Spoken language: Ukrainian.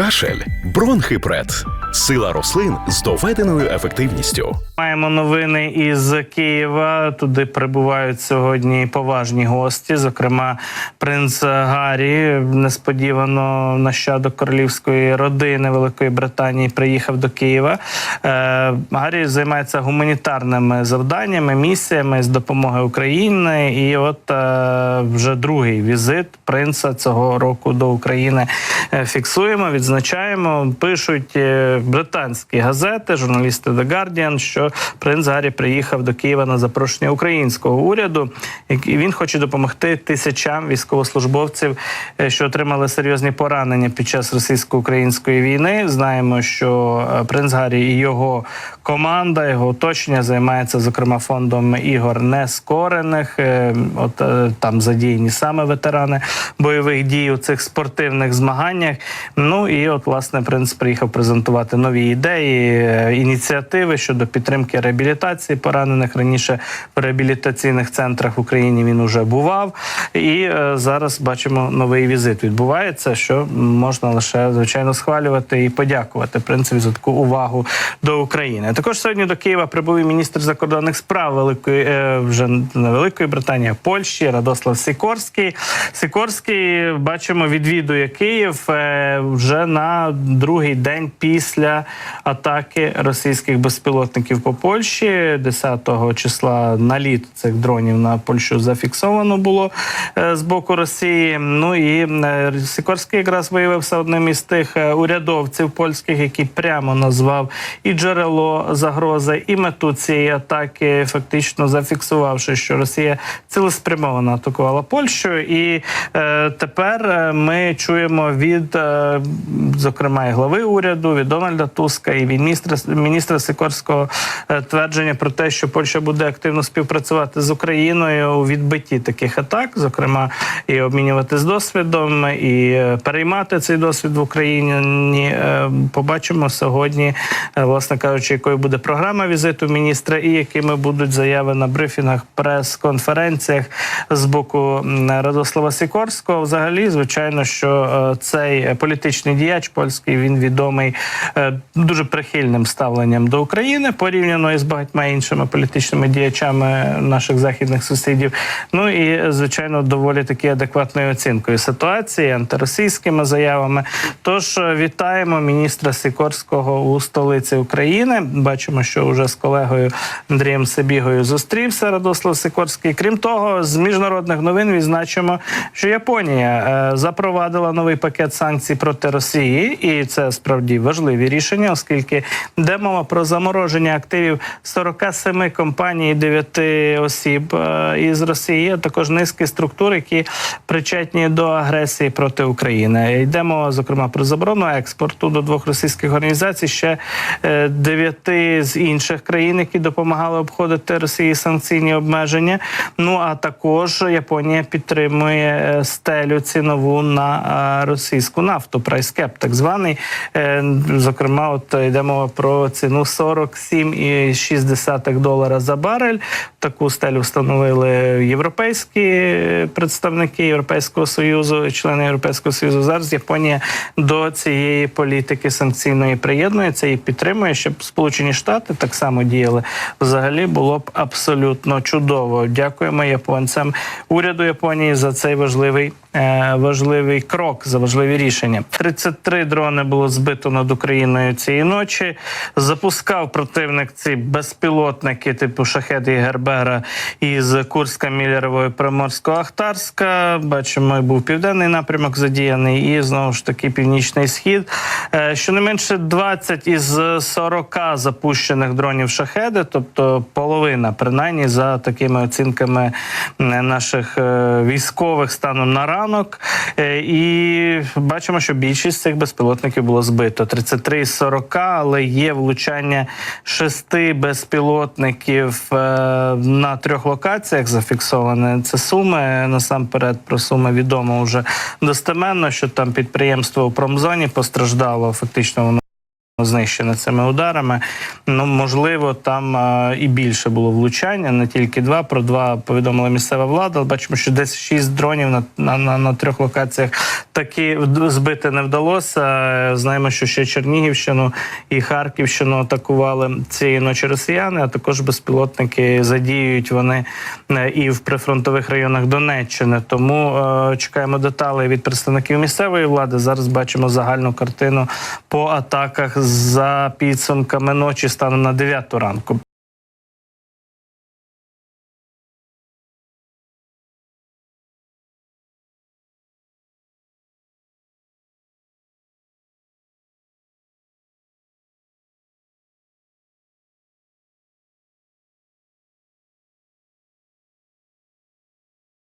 кашель, бронхипред, сила рослин з доведеною ефективністю. Маємо новини із Києва. Туди прибувають сьогодні поважні гості. Зокрема, принц Гаррі, несподівано нащадок королівської родини Великої Британії, приїхав до Києва. Е, Гаррі займається гуманітарними завданнями, місіями з допомоги України. І от е, вже другий візит принца цього року до України е, фіксуємо, відзначаємо. Пишуть е, британські газети, журналісти The Guardian, що принц Гаррі приїхав до Києва на запрошення українського уряду. І він хоче допомогти тисячам військовослужбовців, е, що отримали серйозні поранення під час російсько-української війни. Знаємо, що е, принц Гаррі і його команда, його оточення займається зокрема фондом ігор нескорених. От там задіяні саме ветерани бойових дій у цих спортивних змаганнях. Ну і от власне принц приїхав презентувати нові ідеї, е, ініціативи щодо підтримки реабілітації поранених. Раніше в реабілітаційних центрах в Україні він уже бував. І е, зараз бачимо новий візит відбувається, що можна лише звичайно схвалювати і подякувати принцеві за таку увагу до України. Також сьогодні до Києва прибув і міністр закордонних справ Великої е, вже не Великої Британії, Польщі Радослав Сікорський. Сікорський бачимо відвідує Київ е, на другий день після атаки російських безпілотників по Польщі. 10 числа наліт цих дронів на Польщу зафіксовано було е, з боку Росії. Ну і е, Сікорський якраз виявився одним із тих е, урядовців польських, який прямо назвав і джерело загрози, і мету цієї атаки, фактично зафіксувавши, що Росія цілеспрямовано атакувала Польщу. І е, тепер ми чуємо від, зокрема, і глави уряду, від Дональда Туска і від міністра міністра Сикорського е, твердження про те, що Польща буде активно співпрацювати з Україною у відбитті таких атак, зокрема, і обмінюватись досвідом, і е, переймати цей досвід в Україні. Е, Побачимо сьогодні, власне кажучи, якою буде програма візиту міністра, і якими будуть заяви на брифінгах, прес-конференціях з боку Радослава Сікорського. Взагалі, звичайно, що цей політичний діяч польський він відомий е, дуже прихильним ставленням до України порівняно із багатьма іншими політичними діячами наших західних сусідів. Ну і звичайно, доволі таки адекватною оцінкою ситуації, антиросійськими заявами. Тож е, вітаємо міністра Сікорського у столиці України. Бачимо, що вже з колегою Андрієм Сибігою зустрівся Радослав Сикорський. Крім того, з міжнародних новин відзначимо, що Японія е, запровадила новий пакет санкцій проти Росії, і це справді важливі рішення, оскільки йде мова про замороження активів 47 компаній, 9 осіб е, із Росії, а також низки структур, які причетні до агресії проти України. Йде мова, зокрема, про заборону експорту до двох російських організацій, ще е, дев'яти з інших країн, які допомагали обходити Росії санкційні обмеження. Ну а також Японія підтримує е, стелю цінову на російську нафту, прайскеп, так званий. Е, Зокрема, от йде мова про ціну 47,6 долара за барель. Таку стелю встановили європейські представники Європейського союзу, члени Європейського союзу. Зараз Японія до цієї політики санкційної приєднується і підтримує, щоб Сполучені Штати так само діяли. Взагалі було б абсолютно чудово. Дякуємо японцям, уряду Японії за цей важливий. е, Важливий крок за важливі рішення. 33 дрони було збито над Україною цієї ночі. Запускав противник ці безпілотники, типу шахет і Гербера із Курська, Міллерової, Приморського, Ахтарська. Бачимо, був південний напрямок задіяний, і знову ж таки північний схід. Е, Щонайменше 20 із 40 запущених дронів шахеди, тобто половина, принаймні за такими оцінками наших е, військових станом на ранок. Е, І бачимо, що більшість цих безпілотників було збито. 33 із 40, але є влучання шести безпілотників е, на трьох локаціях зафіксоване. Це суми. Насамперед про суми відомо вже достеменно, що там підприємство у промзоні постраждало. Фактично воно знищене цими ударами. Ну можливо, там а, і більше було влучання, не тільки два. Про два повідомила місцева влада. Бачимо, що десь шість дронів на, на, на, на трьох локаціях таки збити не вдалося. Е, Знаємо, що ще Чернігівщину і Харківщину атакували цієї ночі росіяни, а також безпілотники задіюють вони е, і в прифронтових районах Донеччини. Тому е, чекаємо деталей від представників місцевої влади. Зараз бачимо загальну картину по атаках за підсумками ночі станом на 9 ранку.